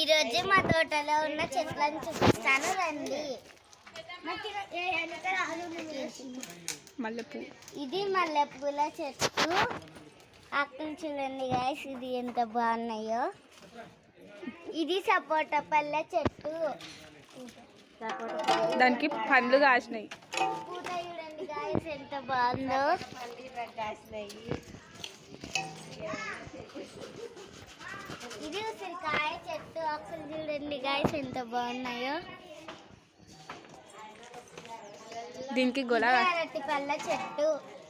ఈరోజు మా తోటలో ఉన్న చెట్లను చూపిస్తాను రండి. మల్లెపూ. ఇది మల్లెపూల చెట్టు. అక్కడ చూడండి గాయస్ ఇది ఎంత బాగున్నాయో. ఇది సపోటా పళ్ళ చెట్టు. దానికి పండ్లు కాసినాయి. పూత చూడండి గాయస్ ఎంత బాగుందో. ఇది ఉసిరికాయ చెట్టు అక్కడ చూడండి గాయస్ ఎంత బాగున్నాయో. దీనికి గొల అరటి పళ్ళ చెట్టు.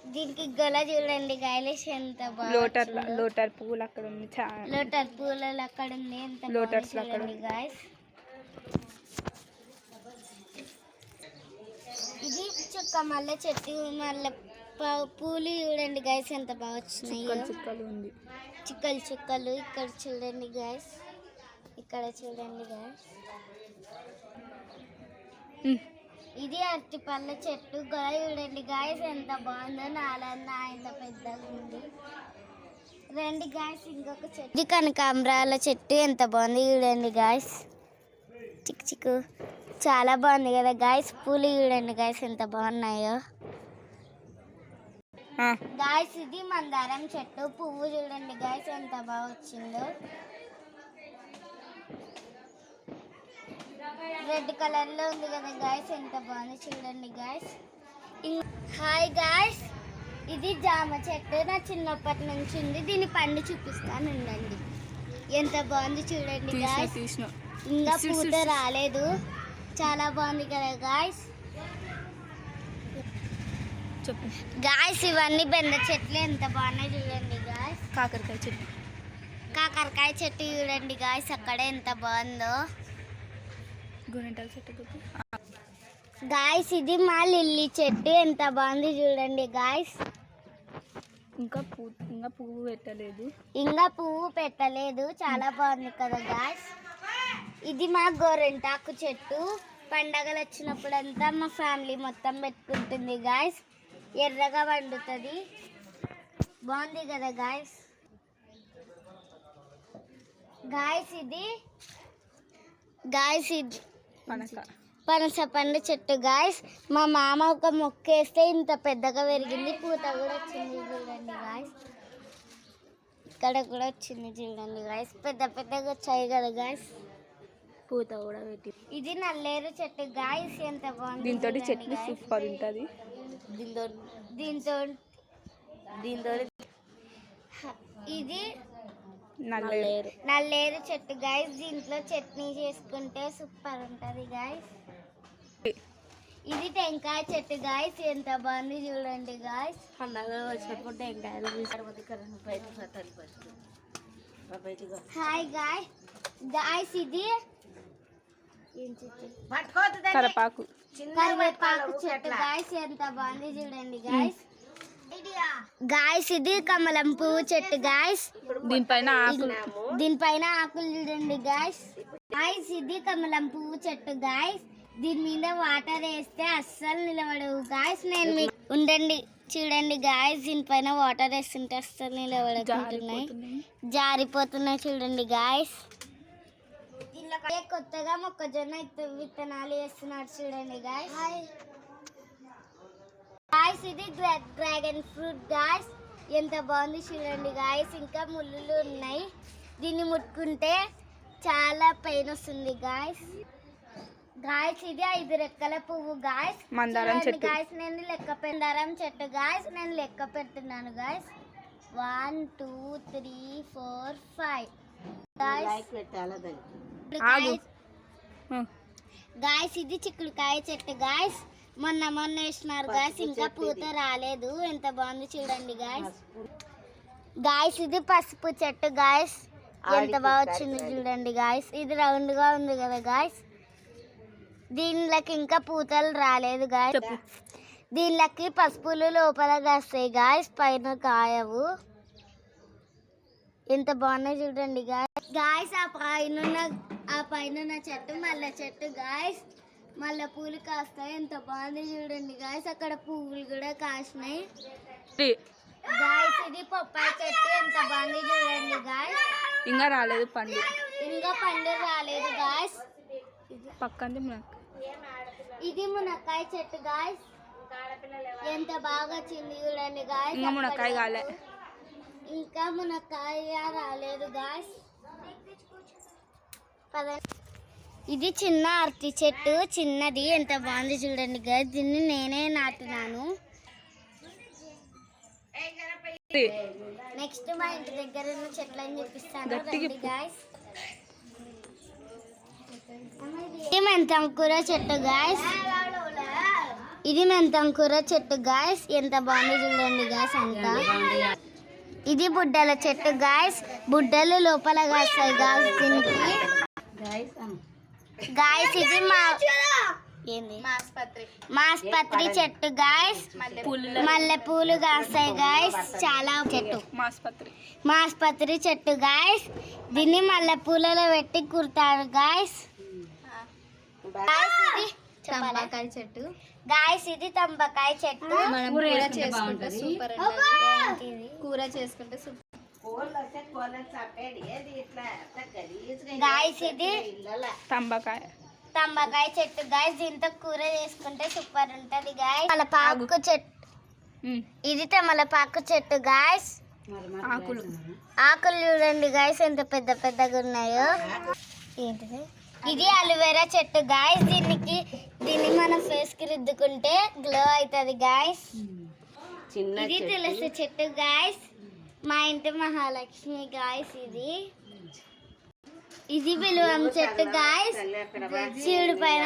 దీనికి గొల చూడండి గాయస్ ఎంత లోటర్ బాగుందో. లోటర్ పువ్వులు అక్కడ ఉంది లోటర్ పూలలో అక్కడ ఉంది ఎంత అక్కడ చూడండి ఉంది. గాయస్ ఇది చుక్క మల్లె చెట్టు మల్లె ప- పూలు చూడండి గాయస్ ఎంత బాగా వచ్చినాయో. చుక్కలు చుక్కలు ఉంది. చుక్కలు చుక్కలు ఇక్కడ చూడండి గాయస్ ఇక్కడ చూడండి గాయస్. ఇది అరటి పళ్ళ చెట్టు. గొల చూడండి గాయస్ ఎంత బాగుందో. నాలన్నా ఎంత పెద్దగా ఉంది. రండి గాయస్ ఇంకొక చెట్టు. ఇది కనకాంబరాల చెట్టు. ఎంత బాగుంది చూడండి గాయస్ చిక్కు చిక్కు. చాలా బాగుంది కదా గాయస్ పూలు చూడండి గాయస్ ఎంత బాగున్నాయో. గాయస్ ఇది మందారం చెట్టు. పువ్వు చూడండి గాయస్ ఎంత బాగా వచ్చిందో. రెడ్ కలర్లో ఉంది కదా గాయస్ ఎంత బాగుంది చూడండి గాయస్ హాయ్ గాయస్ ఇది జామ చెట్టు. నా చిన్నప్పటి నుంచి ఉంది. దీని పండు చూపిస్తాను ఉండండి ఎంత బాగుంది చూడండి ఇంకా పూత. రాలేదు. చాలా బాగుంది కదా గాయస్ చెప్పు. గాయస్ ఇవన్నీ బెండ చెట్లు ఎంత బాగున్నాయి చూడండి గాయస్ కాకరకాయ చెట్టు. కాకరకాయ చెట్టు చూడండి గాయస్ అక్కడ ఎంత బాగుందో. గోనెంటాల చెట్టు గాయస్ ఇది మా లిల్లీ చెట్టు. ఎంత బాగుంది చూడండి గాయస్ ఇంకా పూ ఇంకా పువ్వు పెట్టలేదు. ఇంకా పువ్వు పెట్టలేదు. చాలా బాగుంది కదా గాయస్ ఇది మా గోరెంటాకు చెట్టు. పండగలు వచ్చినప్పుడంతా మా ఫ్యామిలీ మొత్తం పెట్టుకుంటుంది గాయస్ ఎర్రగా వండుతుంది. బాగుంది కదా గాయస్ గాయస్ ఇది గాయస్ ఇది పనస. పండు చెట్టు గాయస్ మా మామ ఒక మొక్క వేస్తే ఇంత పెద్దగా పెరిగింది. పూత కూడా వచ్చింది చూడండి గాయస్ ఇక్కడ కూడా వచ్చింది చూడండి గాయస్ పెద్ద పెద్దగా వచ్చాయి కదా గాయస్ పూత కూడా పెట్టి ఇది నల్లేరు చెట్టు గాయస్ ఎంత బాగుంది దీంతో చెట్లు. సూపర్ ఉంటుంది. దీంతో దీంతో దీంతో ఇది నల్లేరు. నల్లేరు చెట్టు గాయస్ దీంట్లో చట్నీ చేసుకుంటే సూపర్ ఉంటది గాయస్ ఇది టెంకాయ చెట్టు గాయస్ ఎంత బాగుంది చూడండి గాయస్ పండగ వచ్చినప్పుడు టెంకాయలు హాయ్ గాయ్ గాయస్ ఇది కరపాకు. కరివేపాకు చెట్టు గాయస్ ఎంత బాగుంది చూడండి గాయస్. గాయస్ ఇది కమలం పువ్వు చెట్టు గాయస్. దీనిపైన ఆకులు దీనిపైన ఆకులు చూడండి గాయస్. గాయస్ ఇది కమలం పువ్వు చెట్టు గాయస్. దీని మీద వాటర్ వేస్తే అస్సలు నిలబడవు గాయస్. నేను మీకు ఉండండి చూడండి గాయస్. దీనిపైన వాటర్ వేస్తుంటే అస్సలు నిలబడుకుంటున్నాయి. జారిపోతున్నాయి. జారిపోతున్నాయి చూడండి గాయస్. కొత్తగా మొక్కజొన్న విత్తనాలు వేస్తున్నారు చూడండి గాయస్ గాయస్ ఇది డ్రా- డ్రాగన్ ఫ్రూట్ గాయస్ ఎంత బాగుంది చూడండి గాయస్ ఇంకా ముళ్ళులు ఉన్నాయి. దీన్ని ముట్టుకుంటే చాలా పెయిన్ వస్తుంది గాయస్ గాయస్ ఇది ఐదు రెక్కల పువ్వు గాయస్ మందారం చెట్టు. గాయస్ నేను లెక్క పెందారం చెట్టు గాయస్ నేను లెక్క పెడుతున్నాను guys one two three four five guys ఆగు ఆ, గాయస్ ఇది చిక్కుడుకాయ చెట్టు గాయస్. మొన్న మొన్న వేసినారు గాయస్ ఇంకా పూత రాలేదు. ఎంత బాగుంది చూడండి గాయస్. గాయస్ ఇది పసుపు చెట్టు గాయస్. ఎంత బాగా వచ్చింది చూడండి గాయస్. ఇది రౌండ్గా ఉంది కదా గాయస్. దీనిలోకి ఇంకా పూతలు రాలేదు గాయస్. దీనిలోకి పసుపులు లోపల కాస్తాయి గాయస్ పైన కాయవు. ఎంత బాగున్నాయి చూడండి గాయస్. గాయస్ ఆ పైన ఉన్న- ఆ పైన ఉన్న చెట్టు మల్లె చెట్టు. గాయస్ మల్లె పూలు కాస్తాయి. ఎంత బాగుంది చూడండి. గాయస్ అక్కడ పువ్వులు కూడా కాసినాయి. గాయస్ ఇది పప్పాయి చెట్టు. ఎంత బాగుంది చూడండి గాయస్ ఇంకా రాలేదు పండు. ఇంకా పండు రాలేదు గాయస్ పక్కంది ఇది మునక్కాయ చెట్టు గాయస్ ఎంత బాగా వచ్చింది చూడండి గాయస్ ఇంకా మునక్కాయ రాలేదు గాయస్ ఇది చిన్న అరటి చెట్టు చిన్నది. ఎంత బాగుంది చూడండి గాయస్ దీన్ని నేనే నాటినాను నెక్స్ట్ మా ఇంటి దగ్గర ఉన్న చెట్లని చూపిస్తాను గట్టిగా రండి గాయస్ ఇది మెంతం కూర చెట్టు గాయస్ ఇది మెంతం కూర చెట్టు గాయస్ ఎంత బాగుంది చూడండి గాయస్ అంతా. ఇది బుడ్డల చెట్టు గాయస్ బుడ్డలు లోపల కాస్తాయి గాయస్ దీనికి. గాయస్ ఇది మా ఏంది? మాస్పత్రి. చెట్టు గాయస్ మల్లె పూలు కాస్తాయి గాయస్ చాలా చెట్టు. మాస్పత్రి. మాస్పత్రి చెట్టు గాయస్ దీన్ని మల్లె పూలలో పెట్టి కుడతారు గాయస్ తంబాకాయ చెట్టు. గాయస్ ఇది తంబకాయ చెట్టు. మనం కూర చేసుకుంటే సూపర్? కూర చేసుకుంటే సూపర్ గాయస్ ఇది తంబకాయ. తంబకాయ చెట్టు. గాయస్ దీంతో కూర చేసుకుంటే సూపర్ ఉంటది గాయస్ తమలపాకు చెట్టు ఇది తమలపాకు చెట్టు గాయస్ ఆకులు. ఆకులు చూడండి గాయస్ ఎంత పెద్ద పెద్దగా ఉన్నాయో. ఏంటిది? ఇది అలోవెరా చెట్టు గాయస్ దీనికి దీన్ని మన ఫేస్కి రుద్దుకుంటే గ్లో అవుతుంది గాయస్ ఇది తులసి చెట్టు గాయస్ మా ఇంటి మహాలక్ష్మి గాయస్ ఇది. ఇది బిలువం చెట్టు గాయస్ శివుడి పైన